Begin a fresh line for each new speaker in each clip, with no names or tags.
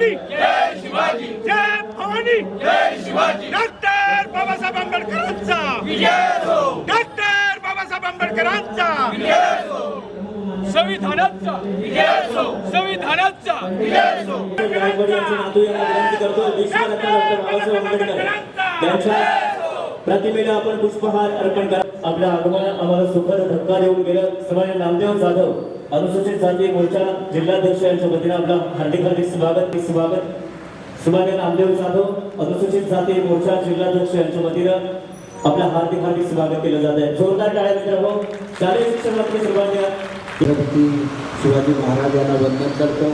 भवानी।
जय शिवाजी
जय भवानी।
जय शिवाजी
डॉक्टर बाबासाहेब आंबेडकरांचा।
विजय
डॉक्टर बाबासाहेब आंबेडकरांचा।
विजय
संविधानाचा।
विजय हो
संविधानाचा
हो
प्रतिमेला आपण पुष्पहार अर्पण करा. आपल्या आगमनात आम्हाला सुखद धक्का देऊन गेलं. समाज नामदेव जाधव अनुसूचित जाती मोर्चा जिल्हाध्यक्ष यांच्या वतीनं आपला हार्दिक हार्दिक स्वागत स्वागत. सुमान्य नामदेव जाधव अनुसूचित जाती मोर्चा जिल्हाध्यक्ष यांच्या वतीनं आपल्या हार्दिक हार्दिक स्वागत केलं जात आहे. जोरदार टाळ्या मित्रांनो शालेय शिक्षण मंत्री सुरुवात
छत्रपती शिवाजी महाराज यांना वंदन करतो.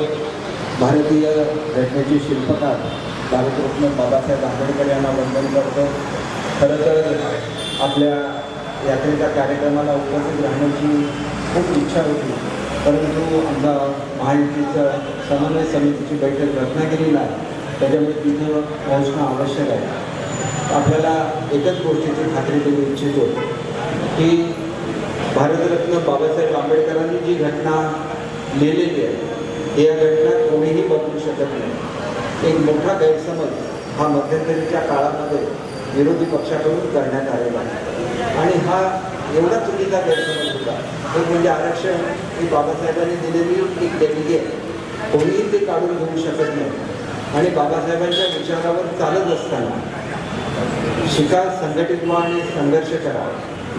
भारतीय घटनेचे शिल्पकार भारतरत्न बाबासाहेब आंबेडकर यांना वंदन करतो. खरं तर आपल्या यात्रेच्या कार्यक्रमाला उपस्थित राहण्याची खूप इच्छा होती. परंतु आमचा महायुतीचं समन्वय समितीची बैठक रत्नागिरीला आहे. त्याच्यामुळे तिथं पोहोचणं आवश्यक आहे. आपल्याला एकच गोष्टीची खात्री देऊ इच्छितो की भारतरत्न बाबासाहेब आंबेडकरांनी जी घटना लिहिलेली आहे या घटना कोणीही बदलू शकत नाही. एक मोठा गैरसमज हा मध्यंतरीच्या काळामध्ये विरोधी पक्षाकडून करण्यात आलेला आहे. आणि हा एवढा चुकीचा गैरसमज होता एक म्हणजे आरक्षण ही बाबासाहेबांनी दिलेली एक देणगी आहे. कोणीही ते काढून घेऊ शकत नाही. आणि बाबासाहेबांच्या विचारावर चालत असताना शिका संघटित व्हा आणि संघर्ष करा.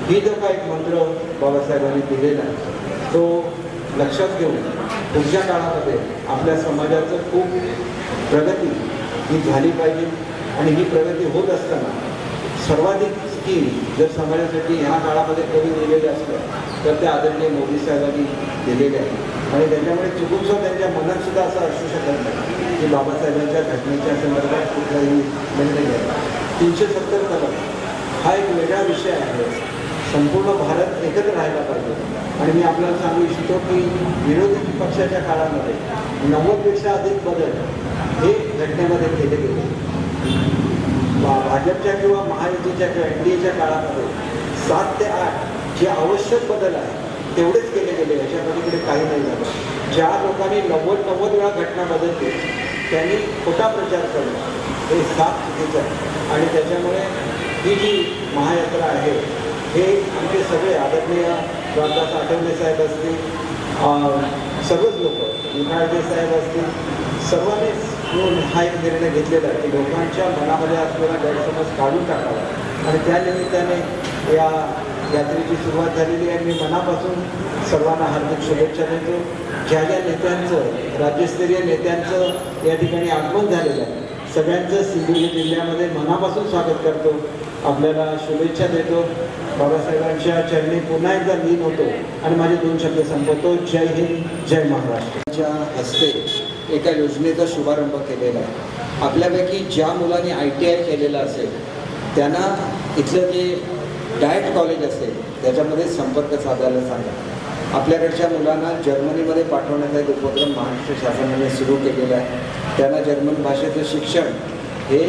ही जो का एक मंत्र बाबासाहेबांनी दिलेला तो लक्षात घेऊन पुढच्या काळामध्ये आपल्या समाजाचं खूप प्रगती ही झाली पाहिजे. आणि ही प्रगती होत असताना सर्वाधिक स्कीम जर समाजासाठी ह्या काळामध्ये कमी दिलेल्या असल्या तर त्या आदरणीय मोदी साहेबांनी दिलेल्या आहेत आणि त्याच्यामुळे चुकूनसुद्धा त्यांच्या मनात सुद्धा असं असू शकत नाही की बाबासाहेबांच्या घटनेच्या संदर्भात कुठलाही निर्णय घ्यावा तीनशे सत्तर कलम हा एक वेगळा विषय आहे. संपूर्ण भारत एकत्र राहायला पाहिजे. आणि मी आपल्याला सांगू इच्छितो की विरोधी पक्षाच्या काळामध्ये नव्वदपेक्षा अधिक बदल हे घटनेमध्ये केले गेले. भाजपच्या किंवा महायुतीच्या किंवा एन डी एच्या काळामध्ये सात ते आठ जे आवश्यक बदल आहे तेवढेच केले गेले. याच्या पलीकडे काही नाही झालं. ज्या लोकांनी नव्वद नव्वद वेळा घटना बदलली त्यांनी खोटा प्रचार करणं हे साफ चुकीचं आहे. आणि त्याच्यामुळे ही जी महायात्रा आहे हे आमचे सगळे आदरणीय रामदास आठवले साहेब असतील सगळेच लोक निखाळजे साहेब असतील सर्वांनी जो हा एक निर्णय घेतलेला आहे की लोकांच्या मनामध्ये असलेला गैरसमज काढून टाकावा. आणि त्या निमित्ताने या यात्रेची सुरुवात झालेली आहे. मी मनापासून सर्वांना हार्दिक शुभेच्छा देतो. ज्या ज्या नेत्यांचं राज्यस्तरीय नेत्यांचं या ठिकाणी आगमन झालेलं आहे सगळ्यांचं सिंधुदुर्ग जिल्ह्यामध्ये मनापासून स्वागत करतो. आपल्याला शुभेच्छा देतो. बाबासाहेबांच्या चरणी पुन्हा एकदा लीन होतो. आणि माझे दोन शब्द संपवतो. जय हिंद जय महाराष्ट्राच्या हस्ते एका योजनेचा शुभारंभ केलेला आहे. आपल्यापैकी ज्या मुलांनी आय टी आय केलेलं असेल त्यांना इथलं जे डायट कॉलेज असेल त्याच्यामध्ये संपर्क साधायला सांगा. आपल्याकडच्या मुलांना जर्मनीमध्ये पाठवण्याचा एक उपक्रम महाराष्ट्र शासनाने सुरू केलेला आहे. त्यांना जर्मन भाषेचं शिक्षण हे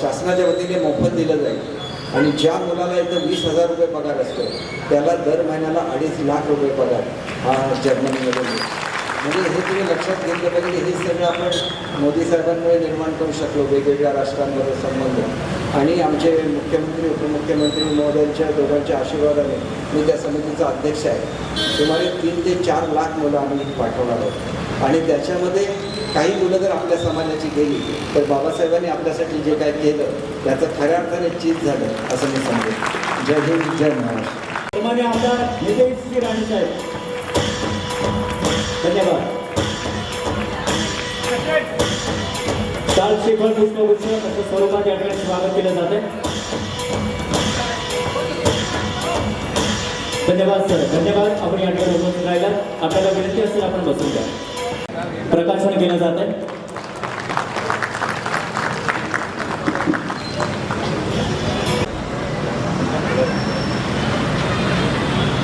शासनाच्या वतीने मोफत दिलं जाईल. आणि ज्या मुलाला इथं वीस हजार रुपये पगार असतो त्याला दर महिन्याला अडीच लाख रुपये पगार हा जर्मनीमध्ये मिळतो. म्हणजे हे तुम्ही लक्षात घेतलं पाहिजे हे सगळं आपण मोदी साहेबांमुळे निर्माण करू शकलो वेगवेगळ्या राष्ट्रांमध्ये संबंध. आणि आमचे मुख्यमंत्री उपमुख्यमंत्री महोदयांच्या दोघांच्या आशीर्वादाने मी त्या समितीचा अध्यक्ष आहे. सुमारे तीन ते चार लाख मुलं आम्ही पाठवणार आहोत. आणि त्याच्यामध्ये काही मुलं जर आपल्या समाजाची गेली तर बाबासाहेबांनी आपल्यासाठी जे काय केलं त्याचं खऱ्या अर्थाने चीज झालं असं मी सांगेन. जय हिंद जय महाराष्ट्र.
आमदार नितेश श्री राणे साहेब. धन्यवाद चाल श्रीफळ पुष्पगुच्छ असं स्वरूपात या ठिकाणी स्वागत केलं जाते धन्यवाद सर. धन्यवाद. आपण या ठिकाणी उपस्थित राहिला आपल्याला विनंती असेल आपण बसून द्या प्रकाशन केलं जात आहे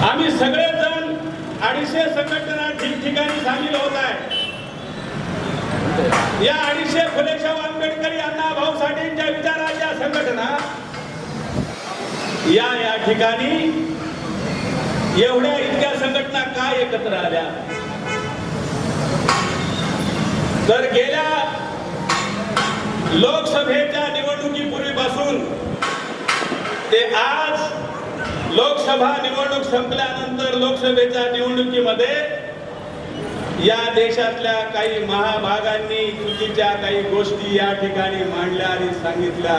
आम्ही सगळेजण अडीचशे संघटना ठिकठिकाणी सामील होत आहे या अडीचशे फुलेशाह आंबेडकर यांना भाऊ साठेंच्या विचाराच्या संघटना या या ठिकाणी एवढ्या इतक्या संघटना काय एकत्र आल्या? तर गेल्या
लोकसभेच्या निवडणुकीपूर्वीपासून ते आज लोकसभा निवडणूक संपल्यानंतर लोकसभेच्या निवडणुकीमध्ये या देशातल्या काही महाभागांनी चुकीच्या काही गोष्टी या ठिकाणी मांडल्या आणि सांगितल्या.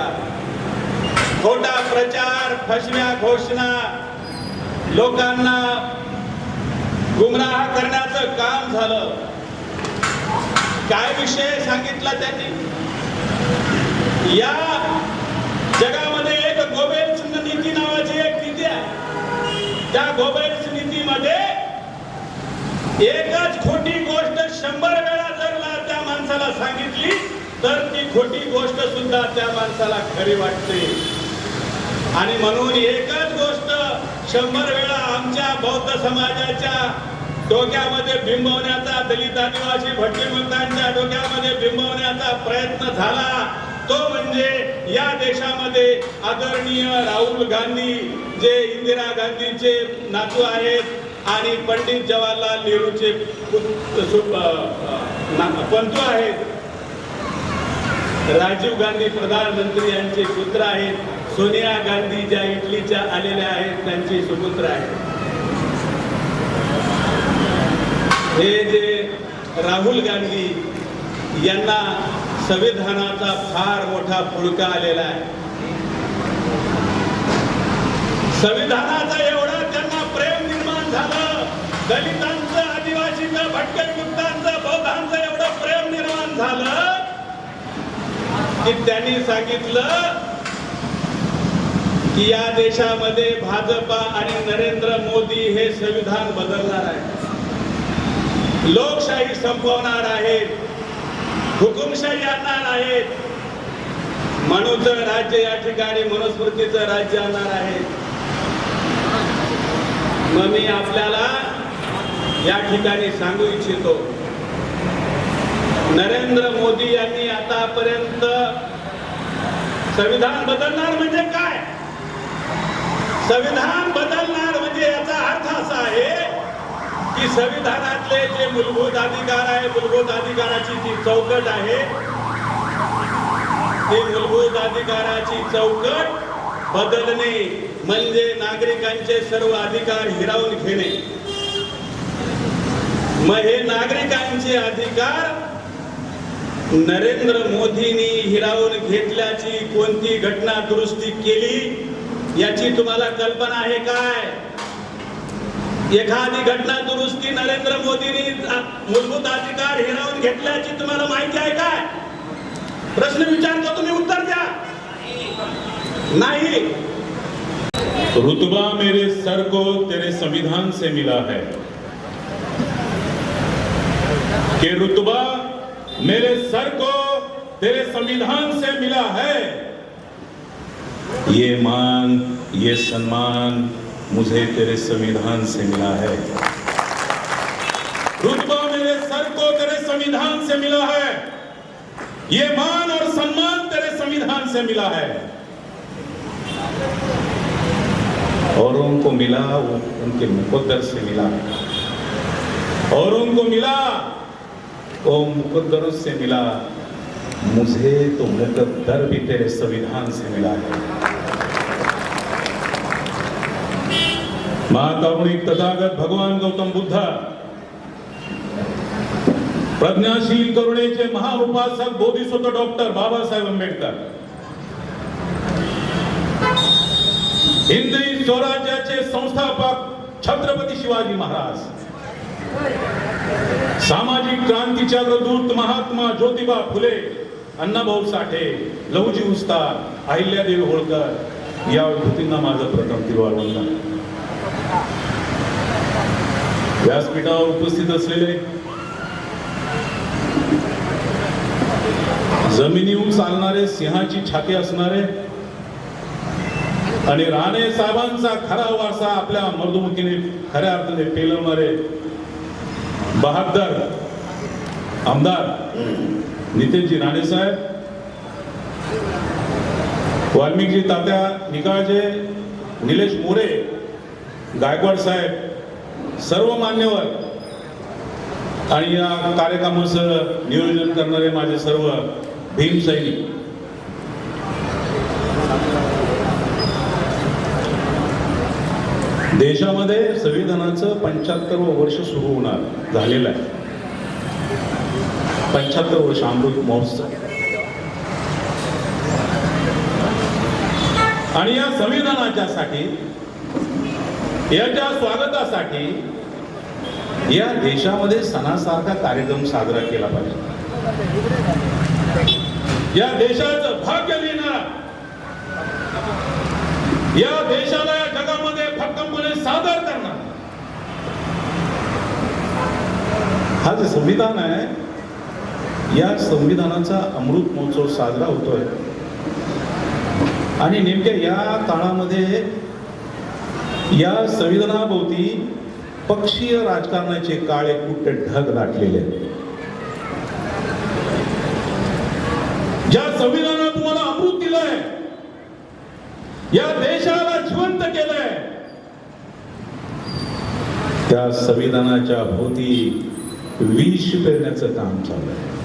खोटा प्रचार फसव्या घोषणा लोकांना गुमराह करण्याचं काम झालं. काय विषय सांगितला त्यांनी? या जगामध्ये एक गोबेल्स नीती नावाची एक नीती आहे. त्या गोबेल्स नीतीमध्ये एकच खोटी गोष्ट शंभर वेळा जर त्या माणसाला सांगितली तर ती खोटी गोष्ट सुद्धा त्या माणसाला खरी वाटते. आणि म्हणून एकच गोष्ट शंभर वेळा आमच्या बौद्ध समाजाच्या डोक्यामध्ये बिंबवण्याचा दलित आदिवासी भटकीमंतांच्या डोक्यामध्ये बिंबवण्याचा प्रयत्न झाला. तो म्हणजे या देशामध्ये आदरणीय राहुल गांधी जे इंदिरा गांधीचे नातू आहेत आणि पंडित जवाहरलाल नेहरूचे पंतू आहेत. राजीव गांधी प्रधानमंत्री यांचे पुत्र आहेत. सोनिया गांधी ज्या इटलीच्या आलेल्या आहेत त्यांची सुपुत्र आहेत हे जे राहुल गांधी यांना संविधानाचा फार मोठा फुडका आलेला आहे. संविधानाचा एवढा त्यांना प्रेम निर्माण झालं. दलितांचं आदिवासीचं भटकमुक्तांचं बौद्धांचं एवढं प्रेम निर्माण झालं की त्यांनी सांगितलं की या देशामध्ये भाजपा आणि नरेंद्र मोदी हे संविधान बदलणार आहे. लोकशाही संपवणार आहेत हुकुमशाही आणणार आहेत मनुचं राज्य या ठिकाणी मनुस्मृतीचं राज्य आणणार आहे. मग मी आपल्याला या ठिकाणी सांगू इच्छितो. नरेंद्र मोदी यांनी आतापर्यंत संविधान बदलणार म्हणजे काय? संविधान बदलणार म्हणजे याचा अर्थ असा आहे की संविधानातले जे मूलभूत अधिकार आहे मूलभूत अधिकाराची जी चौकट आहे. ती मूलभूत अधिकाराची चौकट बदलणे म्हणजे नागरिकांचे सर्व अधिकार हिरावून घेणे. मग हे नागरिकांचे अधिकार नरेंद्र मोदींनी हिरावून घेतल्याची कोणती घटना दुरुस्ती केली? याची तुम्हाला कल्पना आहे काय? एखादी घटना दुरुस्ती नरेंद्र मोदींनी मूलभूत अधिकार हिरावून घेतल्याची तुम्हाला माहिती आहे काय? प्रश्न विचारतो, तुम्ही उत्तर द्या. नाही.
रुतबा मेरे सर को तेरे संविधान से मिला है। कि रुतबा मेरे सर को तेरे संविधान से मिला है? ये मान, ये सम्मान मुझे तेरे संविधान से मिला है। रुतबा मेरे सर को तेरे संविधान से मिला है। ये मान और सम्मान तेरे संविधान से मिला है। औरों को मिला वो उनके मुकद्दर से मिला। और उनको मिला वो मुकद्दर से मिला। मुझे तो मुकद्दर भी तेरे संविधान से मिला है। महाकारुणिक तथागत भगवान गौतम बुद्ध प्रज्ञाशील करुणेचे महाउपासक बोधिसत्व डॉक्टर बाबासाहेब आंबेडकर हिंदी स्वराज्याचे संस्थापक छत्रपती शिवाजी महाराज सामाजिक क्रांतीच्या दूत महात्मा ज्योतिबा फुले अण्णाभाऊ साठे लहुजी उस्ताद अहिल्यादेवी होळकर या कृतींना माझं प्रथम तिरुवारवंदन व्यासपीठावर उपस्थित असलेले जमिनीहून चालणारे सिंहाची छाती असणारे आणि राणे साहेबांचा खरा वारसा आपल्या मर्दुमुखीने खऱ्या अर्थाने पेलवणारे बहादर आमदार नितीनजी राणेसाहेब वाल्मिकजी तात्या निकाळजे निलेश मोरे गायकवाड साहेब सर्व मान्यवर. आणि या कार्यक्रमाचं नियोजन करणारे माझे सर्व भीम सैनिक.
देशामध्ये संविधानाचं पंच्याहत्तरवं वर्ष सुरू होणार झालेलं आहे. पंच्याहत्तर वर्ष अमृत महोत्सव. आणि या संविधानाच्या साठी याच्या स्वागतासाठी या देशामध्ये सणासारखा कार्यक्रम साजरा केला पाहिजे. या देशाचं भाग्य लिहिणार. या देशाला या जगामध्ये भक्कमपणे सादर करणार. हा जे संविधान आहे या संविधानाचा अमृत महोत्सव साजरा होतोय. आणि नेमक्या या काळामध्ये या संविधानाभोवती पक्षीय राजकारणाचे काळे कुठे ढग दाटलेले ज्या संविधानानं तुम्हाला अमृत दिलंय या देशाला जिवंत केलंय त्या संविधानाच्या भोवती विष पेरण्याचं काम चालू आहे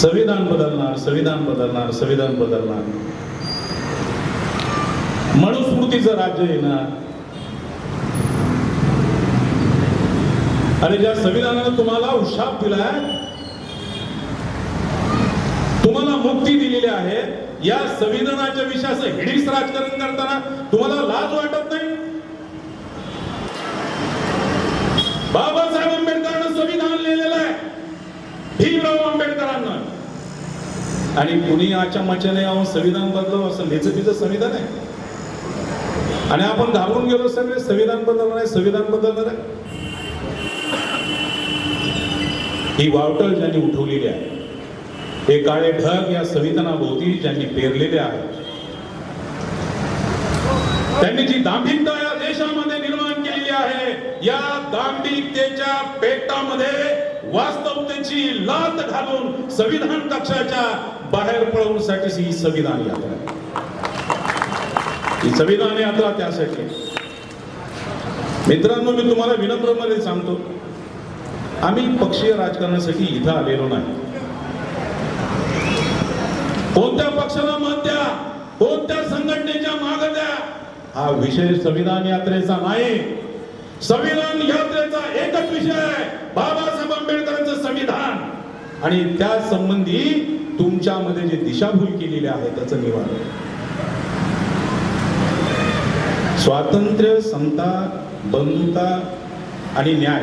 संविधान बदलणार संविधान बदलणार संविधान बदलणार. मनुस्मृतीचं राज्य येणार. आणि ज्या संविधानानं तुम्हाला उशाप दिलाय तुम्हाला मुक्ती दिलेली आहे या संविधानाच्या विषयाचं हिडीस राजकारण करताना तुम्हाला लाज वाटत नाही बाबासाहेब आंबेडकरांना संविधान लिहिलेलं आहे भीमराव आंबेडकरांना आणि कुणी आच्या मच्याने संविधान बदलव असं लेचं तिचं संविधान आहे. आणि आपण घाबरून गेलो सगळे म्हणजे संविधान बदलणार आहे संविधान बदलणार आहे. ही वावटळ ज्यांनी उठवलेली आहे हे काळे ढग या संविधानाभोवती ज्यांनी पेरलेले आहे त्यांनी जी दांभिकता या देशामध्ये निर्माण केलेली आहे या दांभिकतेच्या पेटामध्ये वास्तवतेची लात घालून संविधान कक्षाच्या बाहेर पळवण्यासाठी ही संविधान यात्रा ही संविधान यात्रा त्यासाठी मित्रांनो मी तुम्हाला विनम्रपणे सांगतो आम्ही पक्षीय राजकारणासाठी इथं आलेलो नाही. कोणत्या पक्षाला मत द्या कोणत्या संघटनेच्या माग द्या हा विषय संविधान यात्रेचा नाही. संविधान यात्रेचा एकच विषय आहे. बाबासाहेब आंबेडकरांचं संविधान. आणि त्या संबंधी तुमच्यामध्ये जे दिशाभूल केलेली आहे त्याचं निवारण. स्वातंत्र्य समता बंधुता आणि न्याय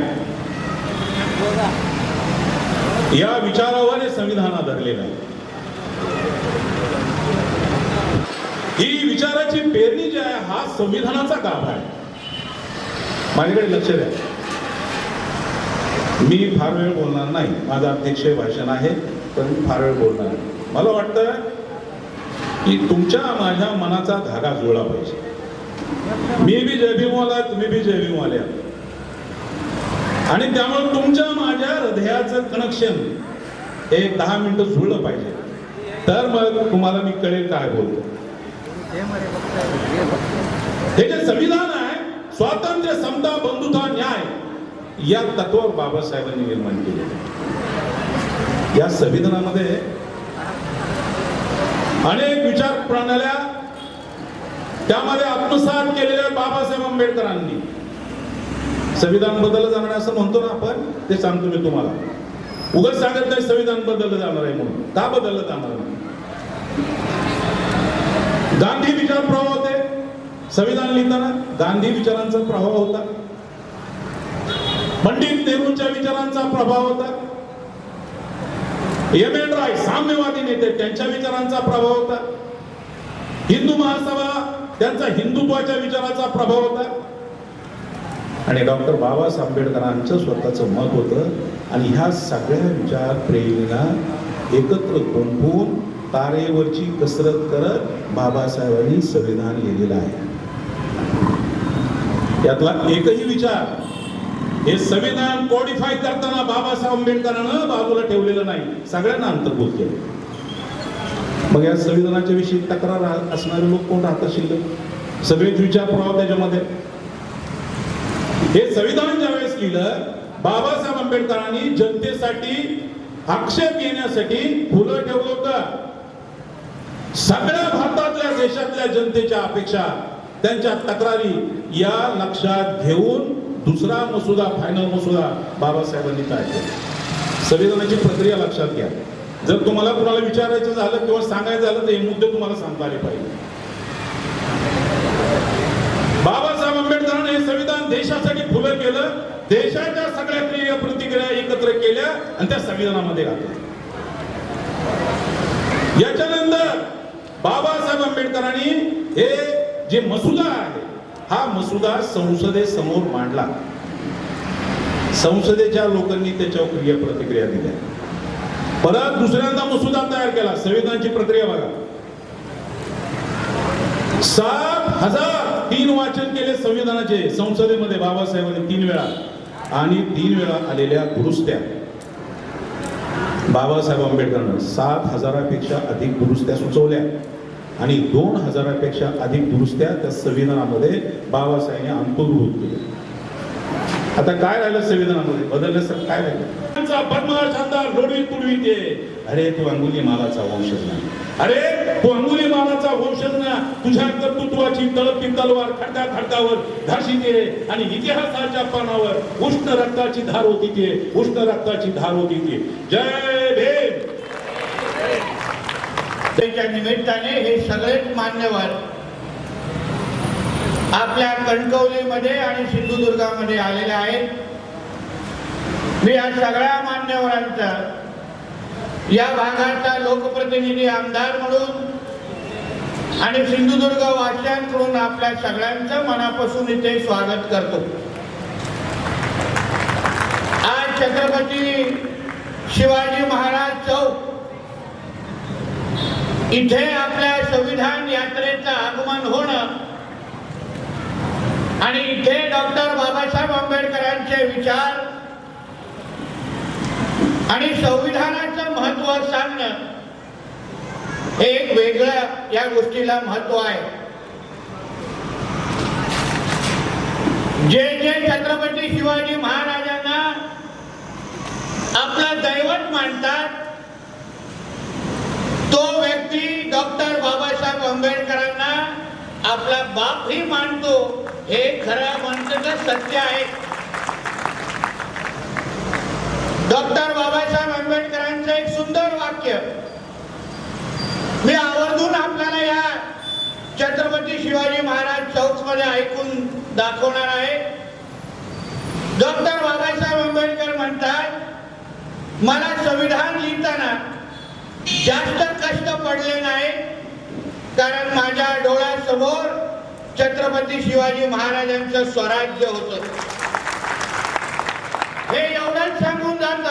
या विचारावर हे संविधान आधारलेलं आहे. ही विचाराची पेरणी जी आहे हा संविधानाचा गाभ आहे. माझ्याकडे लक्ष द्या. मी फार वेळ बोलणार नाही. माझं अध्यक्ष भाषण आहे पण मी फार वेळ बोलणार नाही. मला वाटतं की तुमच्या माझ्या मनाचा धागा जुळला पाहिजे. मी बी जयभीमवाला तुम्ही बी जयभीमवाले आणि त्यामुळे तुमच्या माझ्या हृदयाचं कनेक्शन एक दहा मिनिटं जुळलं पाहिजे. तर मग तुम्हाला मी कळेल काय बोलतो. हे जे संविधान आहे स्वातंत्र्य समता बंधुता न्याय या तत्वावर बाबासाहेबांनी निर्माण केले या संविधानामध्ये अनेक विचार प्रणाल्या त्यामध्ये आत्मसात केलेल्या बाबासाहेब आंबेडकरांनी. संविधान बदललं जाणार आहे असं म्हणतो ना आपण ते सांगतो मी तुम्हाला. उगाच सांगत नाही संविधान बदललं जाणार आहे म्हणून. का बदललं जाणार नाही गांधी विचार प्रवाह होते. संविधान लिहिताना गांधी विचारांचा प्रभाव होता. पंडित नेहरूंच्या विचारांचा प्रभाव होता. एम एन राय साम्यवादी नेते त्यांच्या विचारांचा प्रभाव होता. हिंदू महासभा त्यांचा हिंदुत्वाच्या विचाराचा प्रभाव होता. आणि डॉक्टर बाबासाहेब आंबेडकरांचं स्वतःचं मत होतं आणि ह्या सगळ्या विचार प्रेरणेला एकत्र गुंफून तारेवरची कसरत करत बाबासाहेबांनी संविधान लिहिलेलं आहे. यातला एकही विचार हे संविधान कोडिफाय करताना बाबासाहेब आंबेडकरांना बाजूला ठेवलेलं नाही. सगळ्यांना अंतर्भूत केलं मग या संविधानाच्या विषयी तक्रार असणारे लोक कोण राहत शिल्लक? सगळेच विचार प्रभाव त्याच्यामध्ये. हे संविधान ज्यावेळेस लिहिलं बाबासाहेब आंबेडकरांनी जनतेसाठी आक्षेप घेण्यासाठी फुलं ठेवलं होतं. सगळ्या भारतातल्या देशातल्या जनतेच्या अपेक्षा त्यांच्या तक्रारी या लक्षात घेऊन दुसरा मसुदा फायनल मसुदा बाबासाहेबांनी काय केला. संविधानाची प्रक्रिया लक्षात घ्या. जर तुम्हाला कुणाला विचारायचं झालं किंवा सांगायचं झालं तर हे मुद्दे तुम्हाला सांगता आले पाहिजे. बाबासाहेब आंबेडकरांनी हे संविधान देशासाठी खुलं केलं देशाच्या सगळ्या क्रिया प्रतिक्रिया एकत्र केल्या आणि त्या संविधानामध्ये घातल्या. याच्यानंतर बाबासाहेब आंबेडकरांनी हे जे मसुदा आहे हा मसुदा संसदेसमोर मांडला. संसदेच्या लोकांनी त्याच्यावर क्रिया प्रतिक्रिया दिल्या. परत दुसऱ्यांदा मसुदा तयार केला. संविधानाची प्रक्रिया बघा. सात हजार तीन वाचन केले संविधानाचे संसदेमध्ये बाबासाहेबांनी तीन वेळा आणि तीन वेळा आलेल्या दुरुस्त्या. बाबासाहेब आंबेडकरनं सात हजारापेक्षा अधिक दुरुस्त्या सुचवल्या. आणि दोन हजारापेक्षा अधिक दुरुस्त्या त्या संविधानामध्ये बाबासाहेबांनी अंतर्भूत केल्या. आता काय राहिलं संविधानामध्ये? बदलण्यासारखं काय राहिलं? ते अरे तू अंगुली मालाचा वंशज नाही. अरे तू अंगुली मालाचा वंशज ना तुझ्या कर्तृत्वाची तळपी तलवार खडका खडकावर घाशी दे आणि इतिहासाच्या पानावर उष्ण रक्ताची धार होती ते उष्ण रक्ताची धार होती ते जय भीम!
त्याच्या निमित्ताने हे सगळेच मान्यवर आपल्या कणकवलीमध्ये आणि सिंधुदुर्गामध्ये आलेले आहेत. मी या सगळ्या मान्यवरांचा या भागाचा लोकप्रतिनिधी आमदार म्हणून आणि सिंधुदुर्ग वासियांकडून आपल्या सगळ्यांचं मनापासून इथे स्वागत करतो. आज छत्रपती शिवाजी महाराज चौक इथे आपल्या संविधान यात्रेचं आगमन होणं आणि इथे डॉक्टर बाबासाहेब आंबेडकरांचे विचार आणि संविधानाचं महत्त्व सांगणं हे एक वेगळं या गोष्टीला महत्त्व आहे. जे जे छत्रपती शिवाजी महाराजांना आपलं दैवत मानतात तो व्यक्ती डॉक्टर बाबासाहेब आंबेडकरांना आपला बापही मानतो हे खरं म्हणतं सत्य आहे. डॉक्टर बाबासाहेब आंबेडकरांचं एक सुंदर वाक्य. मी आवर्जून आपल्याला या छत्रपती शिवाजी महाराज चौकमध्ये ऐकून दाखवणार आहे. डॉक्टर बाबासाहेब आंबेडकर म्हणतात मला जास्त कष्ट पडले नाही कारण माझ्या डोळ्यासमोर छत्रपती शिवाजी महाराजांचं स्वराज्य होत. हे एवढंच सांगून जात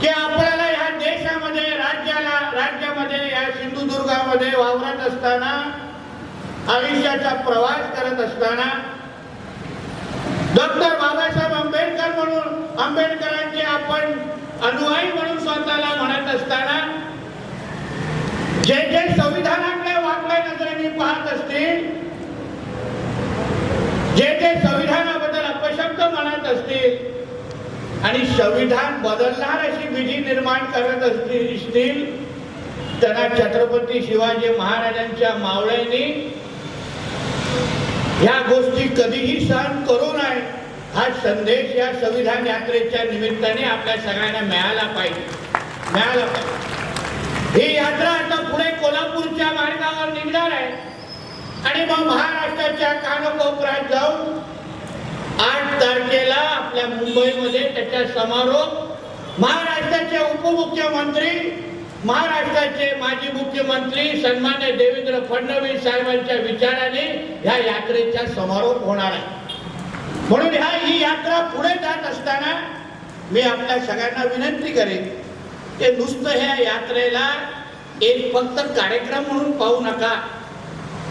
की आपल्याला ह्या देशामध्ये राज्याला राज्यामध्ये या सिंधुदुर्गामध्ये वावरत असताना आयुष्याचा प्रवास करत असताना डॉक्टर बाबासाहेब आंबेडकर म्हणून आंबेडकरांचे आपण अनुयायी म्हणून स्वतःला म्हणत असताना जे जे संविधानाकडे वाकड्या नजरेने पाहत असतील जे जे संविधानाबद्दल अपशब्द म्हणत असतील आणि संविधान बदलणार अशी विधी निर्माण करत असतील असतील त्यांना छत्रपती शिवाजी महाराजांच्या मावळ्यांनी ह्या गोष्टी कधीही सहन करू नये. हा संदेश या संविधान यात्रेच्या निमित्ताने आपल्या सगळ्यांना मिळाला पाहिजे. मिळाला पाहिजे. ही यात्रा आता पुढे कोल्हापूरच्या मार्गावर निघणार आहे. आणि मग महाराष्ट्राच्या कानकोपऱ्यात जाऊन आठ तारखेला आपल्या मुंबईमध्ये त्याचा समारोप महाराष्ट्राचे उपमुख्यमंत्री महाराष्ट्राचे माजी मुख्यमंत्री सन्मान्य देवेंद्र फडणवीस साहेबांच्या विचाराने ह्या यात्रेचा समारोप होणार आहे. म्हणून ह्या ही यात्रा पुढे जात असताना मी आपल्या सगळ्यांना विनंती करेन ते नुसतं ह्या यात्रेला एक फक्त कार्यक्रम म्हणून पाहू नका.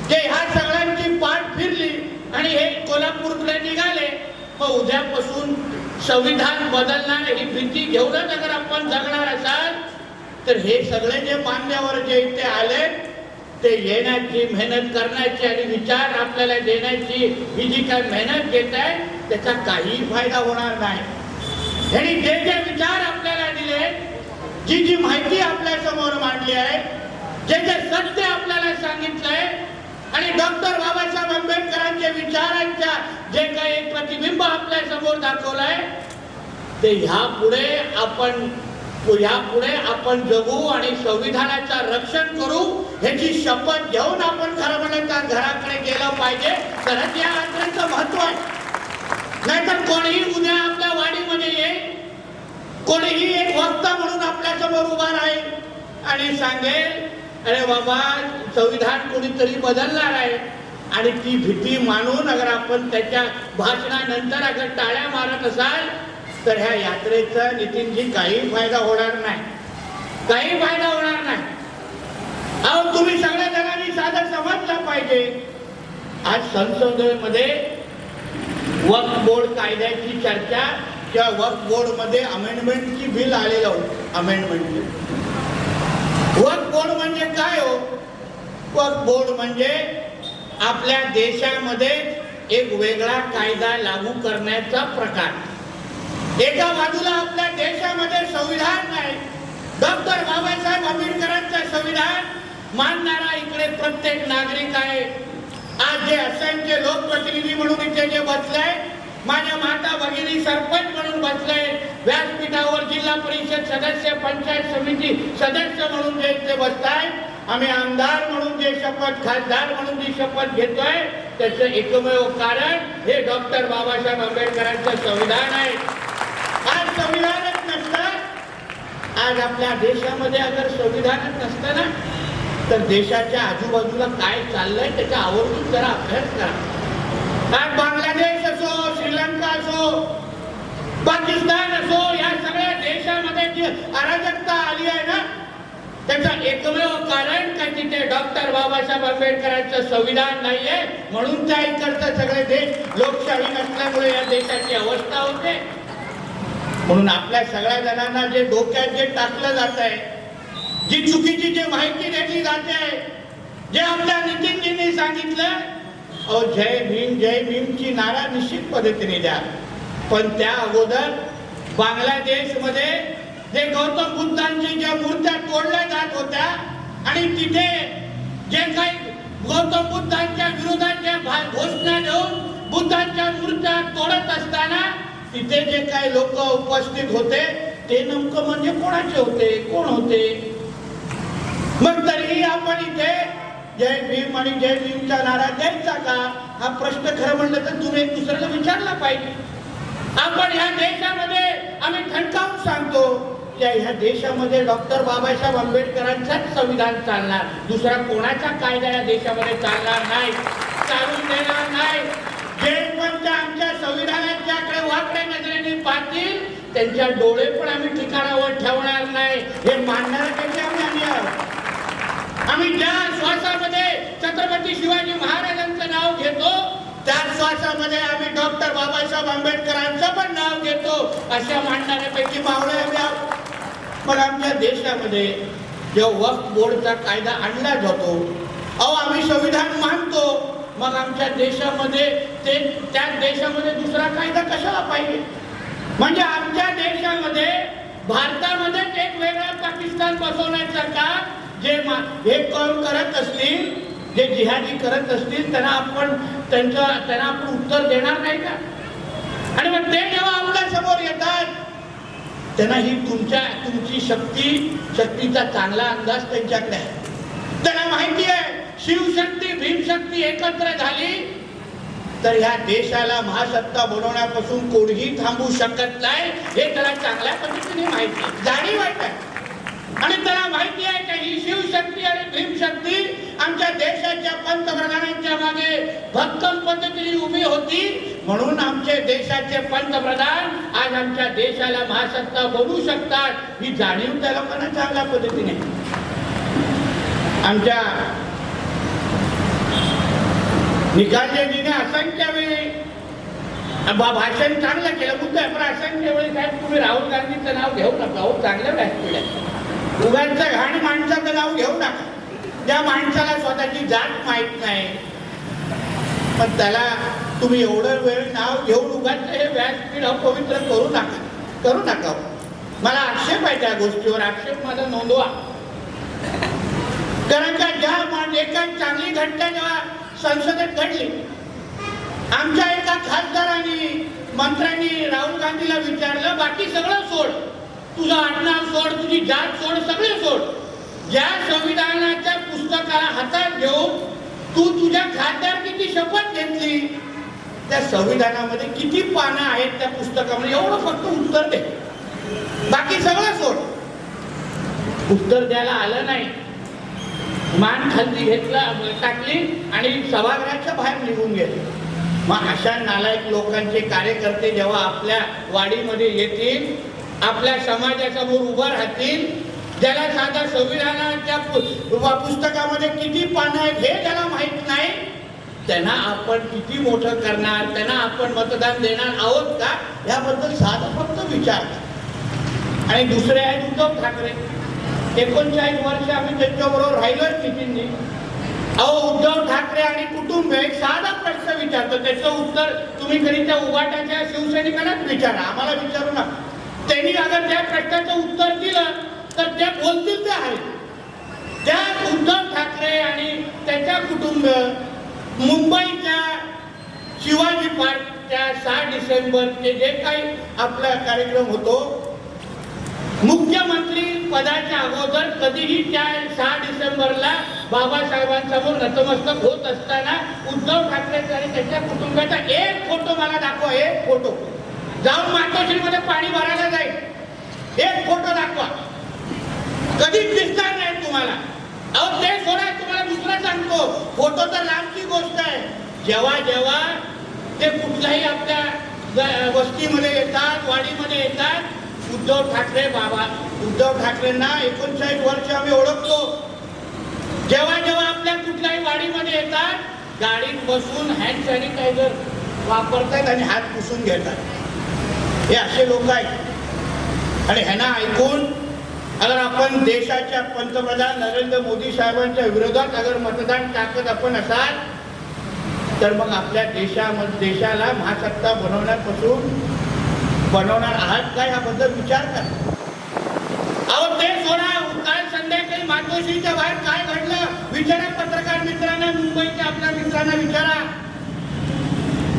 ते ह्या सगळ्यांची पाठ फिरली आणि हे कोल्हापूरकडे निघाले मग उद्यापासून संविधान बदलणार ही भीती घेऊनच अगर आपण जगणार असाल तर हे सगळे जे मान्यवर जे इथे आले ते येण्याची मेहनत करण्याची आणि विचार आपल्याला देण्याची ही जी काय मेहनत घेत आहे त्याचा काही फायदा होणार नाही. आणि जे जे विचार आपल्याला दिले जी जी माहिती आपल्यासमोर मांडली आहे जे जे सत्य आपल्याला सांगितलंय आणि डॉक्टर बाबासाहेब आंबेडकरांच्या विचारांच्या जे काही प्रतिबिंब आपल्यासमोर दाखवलंय ते ह्या पुढे आपण यापुढे आपण जगू आणि संविधानाचं रक्षण करू ह्याची शपथ घेऊन आपण खरं म्हणलं घराकडे गेलं पाहिजे. तरच या यात्रेचं महत्त्व आहे. नाहीतर कोणीही उद्या आपल्या वाडीमध्ये येईल. कोणीही एक वक्ता म्हणून आपल्यासमोर उभा राहील आणि सांगेल अरे बाबा संविधान कोणीतरी बदलणार आहे. आणि ती भीती मानून अगर आपण त्याच्या भाषणानंतर अगर टाळ्या मारत असाल तर ह्या यात्रेचा नितीनजी काही फायदा होणार नाही. काही फायदा होणार नाही. अहो तुम्ही सगळ्या जणांनी साधं समजलं पाहिजे. आज संसदेमध्ये वक्फ बोर्ड कायद्याची चर्चा किंवा वक्फ बोर्डमध्ये अमेंडमेंटची बिल आलेलं होतं. अमेंडमेंट वक्फ बोर्ड म्हणजे काय हो? वक्फ बोर्ड म्हणजे आपल्या देशामध्ये एक वेगळा कायदा लागू करण्याचा प्रकार. एका बाजूला आपल्या देशामध्ये संविधान नाही डॉक्टर बाबासाहेब आंबेडकरांचं संविधान मानणारा इकडे प्रत्येक नागरिक आहे. आज जे असंख्य लोकप्रतिनिधी म्हणून इथे जे बसले माझ्या माता भगिनी सरपंच म्हणून बसले व्यासपीठावर जिल्हा परिषद सदस्य पंचायत समिती सदस्य म्हणून जे इथे बसतायत आम्ही आमदार म्हणून जे शपथ खासदार म्हणून जी शपथ घेतोय त्याचं एकमेव कारण हे डॉक्टर बाबासाहेब आंबेडकरांचं संविधान आहे. संविधानच नसतं आज आपल्या देशामध्ये अगर संविधानच नसतं ना तर देशाच्या आजूबाजूला काय चाललंय त्याचा आवर्जून जरा अभ्यास करा. आज बांगलादेश असो श्रीलंका असो पाकिस्तान असो या सगळ्या देशामध्ये जी अराजकता आली आहे ना त्याचं एकमेव कारण का तिथे डॉक्टर बाबासाहेब आंबेडकरांचं संविधान नाहीये म्हणून त्या इकडचं सगळे देश लोकशाही नसल्यामुळे या देशाची अवस्था होते. म्हणून आपल्या सगळ्या जणांना जे डोक्यात जे टाकलं जात आहे जी चुकीची जी माहिती दिली जाते आहे जे आपल्या नितीनजींनी सांगितलं अहो जय भीम जय भीमची नारा निश्चित पद्धतीने द्या. पण त्या अगोदर बांगलादेशमध्ये जे गौतम बुद्धांची ज्या मूर्त्या तोडल्या जात होत्या आणि तिथे जे काही गौतम बुद्धांच्या विरोधात ज्या भा- घोषणा देऊन बुद्धांच्या तिथे जे काही लोक उपस्थित होते ते नेमकं म्हणजे कोणाचे होते? कोण होते? मग तरीही आपण इथे जय भीम आणि जय भीमचा नारा द्यायचा का? हा प्रश्न खरं म्हणलं तर तुम्ही एक दुसऱ्याला विचारला पाहिजे. आपण ह्या देशामध्ये आम्ही ठणकावून सांगतो त्या ह्या देशामध्ये डॉक्टर बाबासाहेब आंबेडकरांचाच संविधान चालणार. दुसरा कोणाचा कायदा या देशामध्ये चालणार नाही? चालून देणार नाही. जे पण त्या आमच्या संविधानाच्याकडे वाकड्या नजरेने पाहतील त्यांच्या डोळे पण आम्ही ठिकाणावर ठेवणार नाही. हे मानणाऱ्यापेक्षा आम्ही आम्ही आहोत आम्ही? ज्या श्वासामध्ये छत्रपती शिवाजी महाराजांचं नाव घेतो त्या श्वासामध्ये आम्ही डॉक्टर बाबासाहेब आंबेडकरांचं पण नाव घेतो अशा मांडणाऱ्यापैकी मावळे आम्ही आहोत. आमच्या देशामध्ये जेव्हा वक्फ बोर्डचा कायदा आणला जातो अहो आम्ही संविधान मानतो मग आमच्या देशामध्ये ते त्या देशामध्ये दुसरा कायदा कशाला पाहिजे? म्हणजे आमच्या देशामध्ये भारतामध्येच एक वेगळा पाकिस्तान बसवण्याचं का जे मा- हे कॉल करत असतील जे जिहादी करत असतील त्यांना आपण त्यांच्या त्यांना आपण उत्तर देणार नाही का? आणि मग ते जेव्हा आपल्यासमोर येतात त्यांना ही तुमच्या तुमची शक्ती शक्तीचा चांगला अंदाज त्यांच्याकडे आहे. त्यांना माहिती आहे शिवशक्ती भीमशक्ती एकत्र झाली तर ह्या देशाला महासत्ता बनवण्यापासून कोणीही थांबू शकत नाही. हे त्याला चांगल्या पद्धतीने माहिती जाणीव आहे आणि त्याला माहिती आहे का ही शिवशक्ती आणि भीमशक्ती आमच्या देशाच्या पंतप्रधानांच्या मागे भक्कम पद्धतीने उभी होती. म्हणून आमचे देशाचे पंतप्रधान आज आमच्या देशाला महासत्ता बनवू शकतात. ही जाणीव त्या लोकांना चांगल्या पद्धतीने आमच्या आमच्या दिने असंख्य वेळी. बा- भाषण चांगलं केलं. मुद्दा आहे, पण असंख्य वेळी साहेब तुम्ही राहुल गांधीचं नाव घेऊ नका. हो चांगलं व्यासपीठ आहे. घाण माणसाचं नाव घेऊ नका. त्या माणसाला स्वतःची जात माहीत नाही. पण त्याला तुम्ही एवढं वेळ नाव घेऊन उगाचं हे व्यासपीठ अपवित्र करू नका. करू नका हो. मला आक्षेप आहे त्या गोष्टीवर. आक्षेप माझा नोंदवा. कारण का ज्या मा- एका चांगली घटना जेव्हा संसदेत घडली. आमच्या एका खासदारांनी मंत्र्यांनी राहुल गांधीला विचारलं बाकी सगळं सोड. तुझं आडनाव सोड तुझी जात सोड सगळे सोड. ज्या संविधानाच्या पुस्तकाला हातात घेऊन तू तुझ्या खासदारकीची शपथ घेतली? त्या संविधानामध्ये किती पानं आहेत त्या पुस्तकामध्ये? एवढं फक्त उत्तर दे. बाकी सगळं सोड. उत्तर द्यायला आलं नाही. मान खाली घेतला टाकली आणि सभागृहाच्या बाहेर निघून गेले. मग अशा नालायक लोकांचे कार्यकर्ते जेव्हा आपल्या वाडीमध्ये येतील आपल्या समाजासमोर उभं राहतील ज्याला साधा संविधानाच्या पु- पुस्तकामध्ये किती पानं आहेत हे त्याला माहीत नाही त्यांना आपण किती मोठं करणार त्यांना आपण मतदान देणार आहोत का? याबद्दल साधं फक्त विचार. आणि दुसरे आहेत उद्धव ठाकरे. एकोणचाळीस वर्ष आम्ही त्यांच्याबरोबर राहिलोय नितीनजी अहो उद्धव ठाकरे आणि कुटुंब एक साधा प्रश्न विचारतो. त्याचं उत्तर तुम्ही कधी त्या उभाटाच्या शिवसैनिकांनाच विचारा. आम्हाला विचारू नका. त्यांनी अगर त्या प्रश्नाचं उत्तर दिलं तर त्या बोलतील ते आहे त्या उद्धव ठाकरे आणि त्याच्या कुटुंब मुंबईच्या शिवाजी पार्कच्या सहा डिसेंबरचे जे काही आपला कार्यक्रम होतो मुख्यमंत्री पदाच्या अगोदर कधीही त्या सहा डिसेंबरला बाबासाहेबांसमोर नतमस्तक होत असताना उद्धव ठाकरे आणि त्याच्या कुटुंबाचा एक फोटो मला दाखवा एक फोटो. जाऊन मातोश्रीमध्ये पाणी भरायला जाईल. एक फोटो दाखवा. कधीच दिसणार नाही तुम्हाला. अहो ते सोडा तुम्हाला दुसरं सांगतो. फोटो तर लांबची गोष्ट आहे. जेव्हा जेव्हा ते कुठल्याही आपल्या वस्तीमध्ये येतात वाडीमध्ये येतात उद्धव ठाकरे बाबा. उद्धव ठाकरेंना एकोणचाळीस वर्ष आम्ही ओळखतो. जेव्हा जेव्हा आपल्या कुठल्याही वाडीमध्ये येतात गाडीत बसून हँड सॅनिटायझर वापरतात आणि हात पुसून घेतात. हे असे लोक आहेत. आणि ह्यांना ऐकून अगर आपण देशाच्या पंतप्रधान नरेंद्र मोदी साहेबांच्या विरोधात अगर मतदान टाकत आपण असाल तर मग आपल्या देशामध्ये देशाला महासत्ता बनवण्यापासून बनवणार आहात का याबद्दल विचार करा. अहो ते सोडा. काल संध्याकाळी मातोश्रीच्या बाहेर काय घडलं? विचारा पत्रकार मित्रांना मुंबईच्या आपल्या मित्रांना विचारा.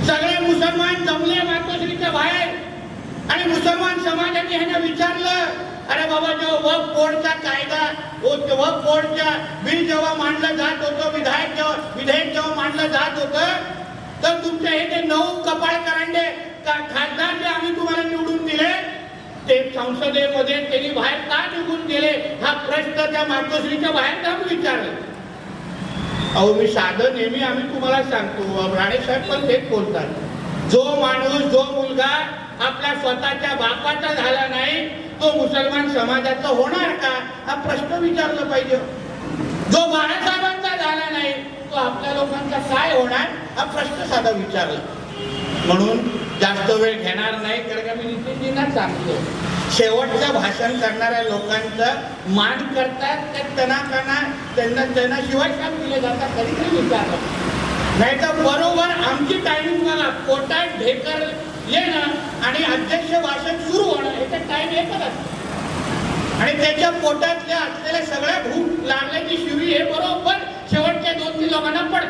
सगळे मुसलमान जमले मातोश्रीच्या बाहेर. आणि मुसलमान समाजाने ह्यांना विचारलं अरे बाबा जेव्हा वक बोर्डचा कायदा हो, वक बोर्डच्या बिल जेव्हा मांडलं जात होतं विधायक जेव्हा विधेयक जेव्हा मांडलं जात होतं तर तुमचे हे जे नऊ कपाळ करांडे खासदार जे आम्ही तुम्हाला संसदेमध्ये त्यांनी बाहेर का निघून गेले? हा प्रश्न त्या मातोश्रीच्या बाहेर जाऊन विचारला? अहो मी साधं नेहमी आम्ही तुम्हाला सांगतो राणे साहेब पण तेच बोलतात. जो माणूस जो मुलगा आपल्या स्वतःच्या बापाचा झाला नाही तो मुसलमान समाजाचा होणार का? हा प्रश्न विचारला पाहिजे. जो बाळासाहेबांचा झाला नाही तो आपल्या लोकांचा काय होणार? हा प्रश्न साधा विचारला. म्हणून जास्त वेळ घेणार नाही कारण का मी नितीनजींना सांगतो. शेवटचं भाषण करणाऱ्या लोकांचं मान करतात ते त्यांना त्यांना त्यांना त्यांना शिवाय काम दिले जातात कधी तरी विचारलं नाही तर बरोबर आमची टायमिंग बघा पोटात ढेकर येणं आणि अध्यक्ष भाषण सुरू होणं याचा टाइम एकच असतो. आणि त्याच्या पोटातल्या असलेल्या सगळ्या भूक लागल्याची शिवी हे बरोबर शेवटच्या दोन तीन लोकांना